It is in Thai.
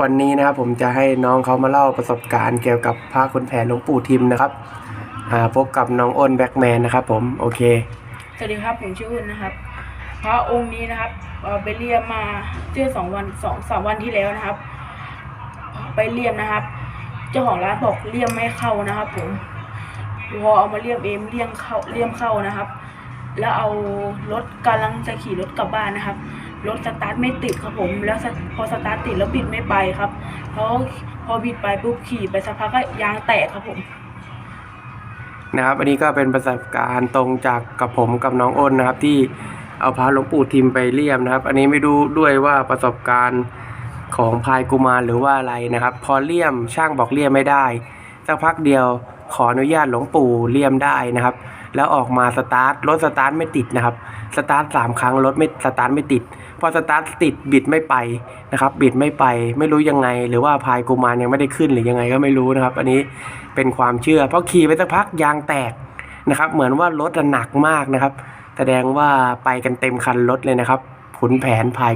วันนี้นะครับผมจะให้น้องเขามาเล่าประสบการณ์เกี่ยวกับพระขุนแผนหลวงปู่ทิมนะครับอ่าพบกับน้องอ้นแบ็กแมนนะครับผมโอเค สวัสดีครับผมชื่ออุ่นนะครับ พระองค์นี้นะครับเอ่อไปเรียมมาเมื่อสองวันสองสามวันที่แล้วนะครับ ไปเรียมนะครับ เจ้าของร้านบอกเรียมไม่เข้านะครับ ผมพอเอามาเรียมเองเรียมเข้าเรียมเข้านะครับ แล้วเอารถกำลังจะขี่รถกลับบ้านนะครับ รถสตาร์ทไม่ติดครับผม แล้วพอสตาร์ทติดแล้วบิดไม่ไปครับเพราะพอบิดไปปุ๊บขี่ไปสักพักก็ยางแตกครับผมนะครับอันนี้ก็เป็นประสบการณ์ตรงจากกับผมกับน้องอ้นนะครับ ที่เอาพระหลวงปู่ทิมไปเลี่ยมนะครับ อันนี้ไม่รู้ด้วยว่าประสบการณ์ของพายกุมารหรือว่าอะไรนะครับ พอเลี่ยมช่างบอกเลี่ยมไม่ได้สักพักเดียว ขออนุญาตหลวงปู่เลี่ยมได้นะครับ แล้วออกมาสตาร์ทรถสตาร์ทไม่ติดนะครับสตาร์ทสามครั้งรถไม่สตาร์ทไม่ติดพอสตาร์ทติดบิดไม่ไปนะครับ บิดไม่ไปไม่รู้ยังไง หรือว่าพายกุมารยังไม่ได้ขึ้นหรือยังไงก็ไม่รู้นะครับ อันนี้เป็นความเชื่อเพราะขี่ไปสักพักยางแตกนะครับ เหมือนว่ารถอะหนักมากนะครับ แสดงว่าไปกันเต็มคันรถเลยนะครับขุนแผนพาย